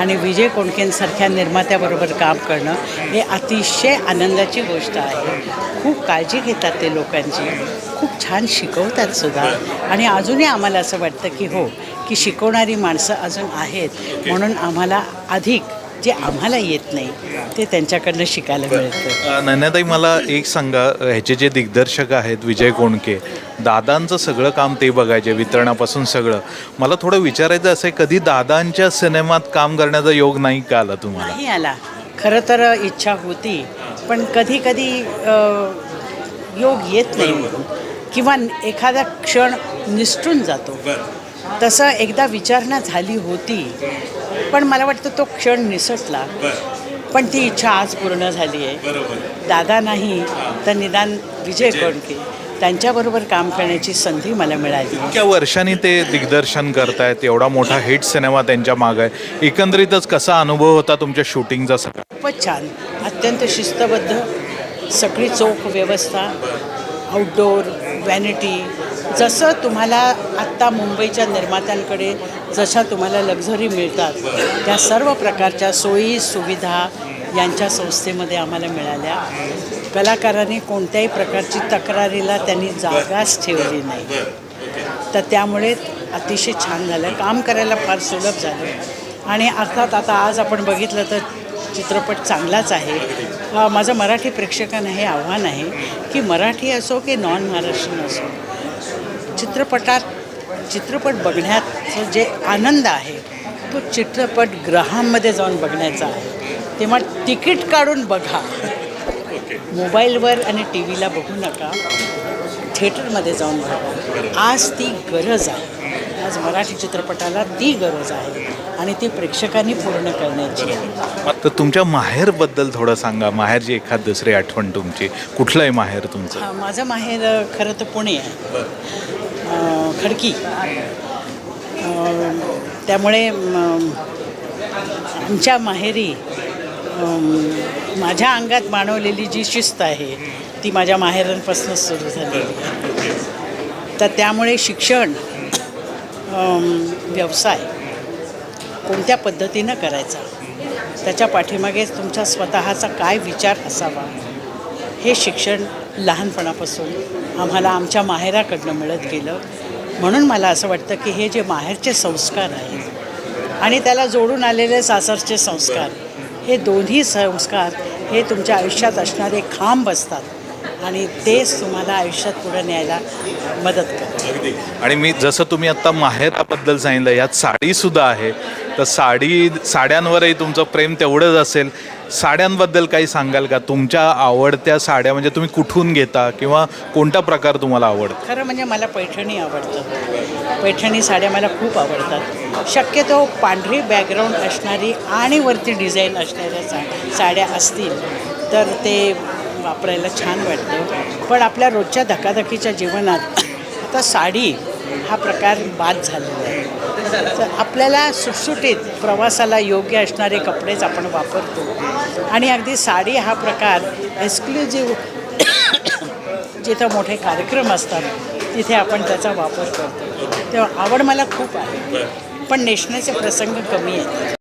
आणि विजय कोणकेंसारख्या निर्मात्याबरोबर काम करणं हे अतिशय आनंदाची गोष्ट आहे. खूप काळजी घेतात ते लोकांची. खूप छान शिकवतात सुद्धा. आणि अजूनही आम्हाला असं वाटतं की हो की शिकवणारी माणसं अजून आहेत. म्हणून आम्हाला अधिक जे आम्हाला येत नाही ते त्यांच्याकडनं शिकायला मिळतं. नन्याताई मला एक सांगा. ह्याचे जे दिग्दर्शक आहेत विजय कोणके दादांचं सगळं काम ते बघायचे वितरणापासून सगळं. मला थोडं विचारायचं असं आहे कधी दादांच्या सिनेमात काम करण्याचा योग नाही का आला तुम्हाला? नाही आला. खरं तर इच्छा होती पण कधी कधी योग येत नाही. किंवा एखादा क्षण निसटून जातो. तसं एकदा विचारणा झाली होती पण मला वाटतं तो क्षण निसटला. पण ती इच्छा आज पूर्ण झाली आहे. दादा नाही तर निदान विजय कोणके त्यांच्याबरोबर काम करण्याची संधी मला मिळाली. इतक्या वर्षांनी ते दिग्दर्शन करतायत एवढा मोठा हिट सिनेमा त्यांच्या मागे आहे. एकंदरीतच कसा अनुभव होता तुमच्या शूटिंगचा सगळा? खूपच छान. अत्यंत शिस्तबद्ध सगळी चोख व्यवस्था आउटडोअर व्हॅनिटी जसं तुम्हाला आत्ता मुंबईच्या निर्मात्यांकडे जशा तुम्हाला लक्झरी मिळतात त्या सर्व प्रकारच्या सोयी सुविधा यांच्या संस्थेमध्ये आम्हाला मिळाल्या. कलाकारांनी कोणत्याही प्रकारची तक्रारीला त्यांनी जागाच ठेवली नाही. तर त्यामुळे अतिशय छान झालं. काम करायला फार सुलभ झालं. आणि अर्थात आता आज आपण बघितलं तर चित्रपट चांगलाच आहे. माझं मराठी प्रेक्षकांना हे आव्हान आहे की मराठी असो की नॉन महाराष्ट्रीयन असो चित्रपटात चित्रपट बघण्याचं जे आनंद आहे तो चित्रपट ग्रहांमध्ये जाऊन बघण्याचा आहे. तेव्हा तिकीट काढून बघा. मोबाईलवर आणि टी व्हीला बघू नका. थिएटरमध्ये जाऊन बघा. आज ती गरज आहे. आज मराठी चित्रपटाला ती गरज आहे आणि ती प्रेक्षकांनी पूर्ण करण्याची आहे. तर तुमच्या माहेरबद्दल थोडं सांगा. माहेरची एखाद दुसरी आठवण तुमची. कुठलं आहे माहेर तुमचं? माझं माहेर खरं तर पुणे आहे. खडकी. त्यामुळे आमच्या माहेरी माझ्या अंगात मानवलेली जी शिस्त आहे ती माझ्या माहेरांपासूनच सुरू झाली तर त्यामुळे शिक्षण व्यवसाय कोणत्या पद्धतीनं करायचा? त्याच्या पाठीमागे तुमचा स्वतःचा काय विचार असावा? हे शिक्षण लहानपणापासून आम्हाला आमच्या माहेराकडनं मिळत गेलं. म्हणून मला असं वाटतं की हे जे माहेरचे संस्कार आहेत आणि त्याला जोडून आलेले सासरचे संस्कार हे दोन्ही संस्कार हे तुमच्या आयुष्यात असणारे खांब असतात आणि तेच तुम्हाला आयुष्यात पुढे न्यायला मदत करते आणि मी जसं तुम्ही आत्ता माहेराबद्दल सांगितलं यात साडीसुद्धा आहे. तर साडी साड्यांवरही तुमचं प्रेम तेवढंच असेल. साड्यांबद्दल काही सांगाल का? तुमच्या आवडत्या साड्या म्हणजे तुम्ही कुठून घेता किंवा कोणता प्रकार तुम्हाला आवडतो? खरं म्हणजे मला पैठणी आवडतं. पैठणी साड्या मला खूप आवडतात. शक्यतो पांढरी बॅकग्राऊंड असणारी आणि वरती डिझाईन असणाऱ्या सा साड्या असतील तर ते वापरायला छान वाटतं. पण आपल्या रोजच्या धकाधकीच्या जीवनात आता साडी हा प्रकार बाद झालेला आहे. आपल्याला सुटसुटीत प्रवासाला योग्य असणारे कपडेच आपण वापरतो. आणि अगदी साडी हा प्रकार एक्सक्लुझिव्ह जिथं मोठे कार्यक्रम असतात तिथे आपण त्याचा वापर करतो. तेव्हा आवड मला खूप आहे पण नेसण्याचे प्रसंग कमी आहेत.